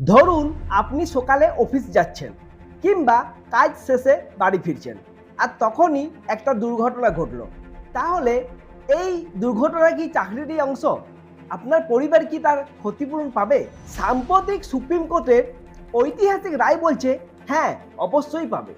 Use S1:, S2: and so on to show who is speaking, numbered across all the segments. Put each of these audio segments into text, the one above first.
S1: ধরুন আপনি সকালে অফিস যাচ্ছেন কিংবা কাজ শেষে বাড়ি ফিরছেন আর তখনই একটা দুর্ঘটনা ঘটলো। তাহলে এই দুর্ঘটনা কি চাকরিরই অংশ? আপনার পরিবার কি তার ক্ষতিপূরণ পাবে? সাম্প্রতিক সুপ্রিম কোর্টের ঐতিহাসিক রায় বলছে হ্যাঁ অবশ্যই পাবে।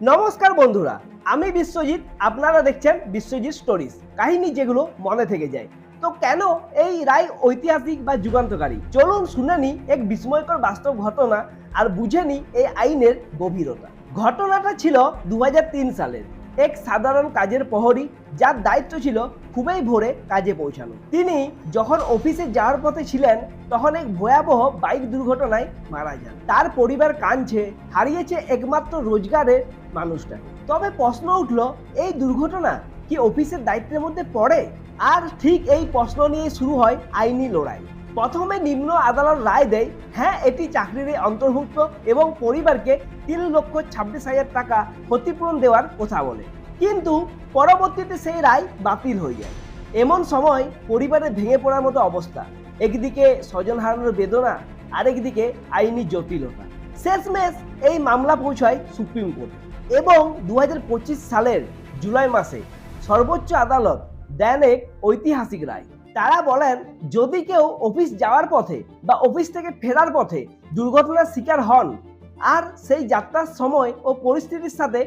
S1: নমস্কার বন্ধুরা, আমি বিশ্বজিৎ, আপনারা দেখছেন বিশ্বজিৎ স্টোরিজ, কাহিনী যেগুলো মনে থেকে যায়। তো কেন এই রায় ঐতিহাসিক বা যুগান্তকারী? চলুন শুনে নি এক বিস্ময়কর বাস্তব ঘটনা আর বুঝে নি এই আইনের গভীরতা। ঘটনাটা ছিল দু হাজার তিন সালের। এক সাধারণ কাজের প্রহরী, যার দায়িত্ব ছিল খুবই ভোরে কাজে পৌঁছানো। তিনি যখন অফিসে যাওয়ার পথে ছিলেন, তখন এক ভয়াবহ বাইক দুর্ঘটনায় মারা যান। তার পরিবার কাঁদছে, হারিয়েছে একমাত্র রোজগারের মানুষটা তবে প্রশ্ন উঠল, এই দুর্ঘটনা কি অফিসের দায়িত্বের মধ্যে পড়ে? আর ঠিক এই প্রশ্ন নিয়ে শুরু হয় আইনি লড়াই। প্রথমে নিম্ন আদালত রায় দেয় হ্যাঁ এটি চাকরির অন্তর্ভুক্ত এবং পরিবারকে তিন লক্ষ ছাব্বিশ হাজার টাকা ক্ষতিপূরণ দেওয়ার কথা বলে। কিন্তু পরবর্তীতে সেই রায় বাতিল হয়ে যায়। এমন সময় পরিবারে ভেঙে পড়ার মতো অবস্থা। একদিকে স্বজন হারানোর বেদনা, আরেকদিকে আইনি জটিলতা। শেষমেশ এই মামলা পৌঁছায় সুপ্রিম কোর্ট এবং দু হাজার পঁচিশ সালের জুলাই মাসে সর্বোচ্চ আদালত দেন এক ঐতিহাসিক রায়। তারা বলেন, যদি কেউ অফিস যাওয়ার পথে বা অফিস থেকে ফেরার পথে দুর্ঘটনার শিকার হন, আর সেই যাত্রার সময় ও পরিস্থিতির সাথে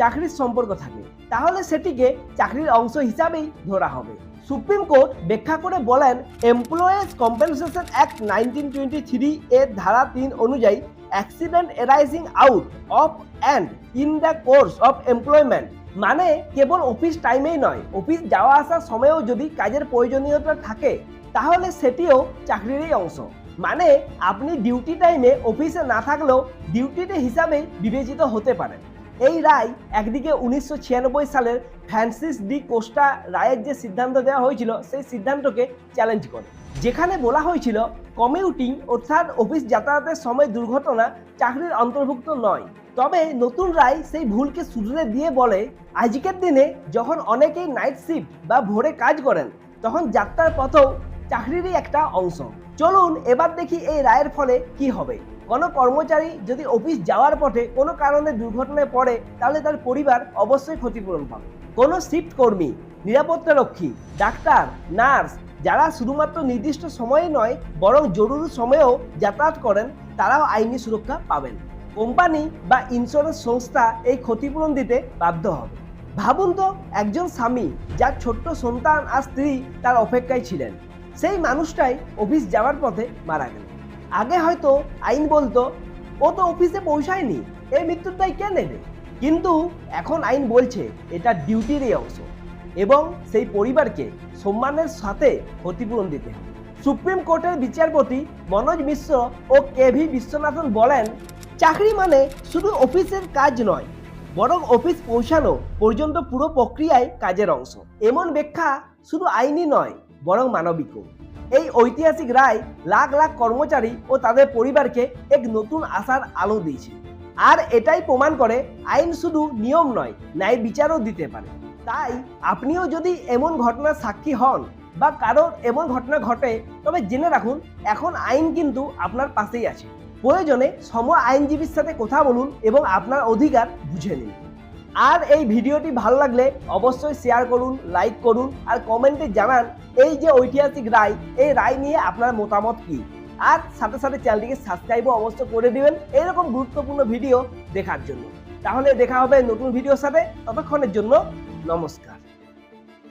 S1: চাকরির সম্পর্ক থাকে, তাহলে সেটিকে চাকরির অংশ হিসাবেই ধরা হবে। সুপ্রিম কোর্ট ব্যাখ্যা করে বলেন, employees compensation act nineteen twenty three এর ধারা তিন অনুযায়ী accident arising out of and in the course of employment মানে কেবল অফিস টাইমেই নয়, অফিস যাওয়া আসার সময়েও যদি কাজের প্রয়োজনীয়তা থাকে, তাহলে সেটিও চাকরিরই অংশ। মানে আপনি ডিউটি টাইমে অফিসে না থাকলেও ডিউটিতে হিসাবে বিবেচিত হতে পারেন। এই রায় একদিকে উনিশশো ছিয়ানব্বই সালের ফ্রান্সিস ডি কোস্টা রায়ের যে সিদ্ধান্ত দেওয়া হয়েছিল, সেই সিদ্ধান্তকে চ্যালেঞ্জ করে। যেখানে বলা হয়েছিল, কমিউটিং অর্থাৎ অফিস যাতায়াতের সময় দুর্ঘটনা চাকরির অন্তর্ভুক্ত নয়। তবে নতুন রায় সেই ভুলকে শুধরে দিয়ে বলে, আজকের দিনে যখন অনেকেই নাইট শিফট বা ভোরে কাজ করেন, তখন যাত্রার পথেও চাকরিরই একটা অংশ। চলুন এবার দেখি এই রায়ের ফলে কি হবে। কোনো কর্মচারী যদি অফিস যাওয়ার পথে কোনো কারণে দুর্ঘটনায় পড়ে, তাহলে তার পরিবার অবশ্যই ক্ষতিপূরণ পাবে। কোনো শিফট কর্মী নিরাপত্তা রক্ষী ডাক্তার, নার্স, যারা শুধুমাত্র নির্দিষ্ট সময়ে নয়, বরং জরুরি সময়েও যাতায়াত করেন, তারাও আইনি সুরক্ষা পাবেন। কোম্পানি বা ইন্স্যুরেন্স সংস্থা এই ক্ষতিপূরণ দিতে বাধ্য হবে। ভাবুন তো, একজন স্বামী যার ছোট্ট সন্তান আর স্ত্রী তার অপেক্ষায় ছিলেন। সেই মানুষটাই অফিস যাওয়ার পথে মারা গেল। আগে হয়তো আইন বলতো, ও তো অফিসে পৌঁছায়নি এই মৃত্যুর দায় কে নেবে? কিন্তু এখন আইন বলছে, এটা ডিউটিরই অংশ এবং সেই পরিবারকে সম্মানের সাথে ক্ষতিপূরণ দিতে হবে। সুপ্রিম কোর্টের বিচারপতি মনোজ মিশ্র ও কে ভি বিশ্বনাথন বলেন চাকরি মানে শুধু অফিসের কাজ নয়, বরং অফিস পৌঁছানো পর্যন্ত পুরো প্রক্রিয়ায় কাজের অংশ। এমন ব্যাখ্যা শুধু আইনি নয়, বরং মানবিকও। এই ঐতিহাসিক রায় লাখ লাখ কর্মচারী ও তাদের পরিবারকে এক নতুন আশার আলো দিয়েছে। আর এটাই প্রমাণ করে আইন শুধু নিয়ম নয়, ন্যায় বিচারও দিতে পারে। তাই আপনিও যদি এমন ঘটনার সাক্ষী হন বা কারোর এমন ঘটনা ঘটে, তবে জেনে রাখুন, এখন আইন কিন্তু আপনার পাশেই আছে। প্রয়োজনে সম আইনজীবীর সাথে কথা বলুন এবং আপনার অধিকার বুঝে নিন। আর এই ভিডিওটি ভালো লাগলে অবশ্যই শেয়ার করুন লাইক করুন আর কমেন্টে জানান এই যে ঐতিহাসিক রায়, এই রায় নিয়ে আপনার মতামত কি? আর সাথে সাথে চ্যানেলটিকে সাবস্ক্রাইবও অবশ্য করে দিবেন এরকম গুরুত্বপূর্ণ ভিডিও দেখার জন্য। তাহলে দেখা হবে নতুন ভিডিওর সাথে। ততক্ষণের জন্য নমস্কার।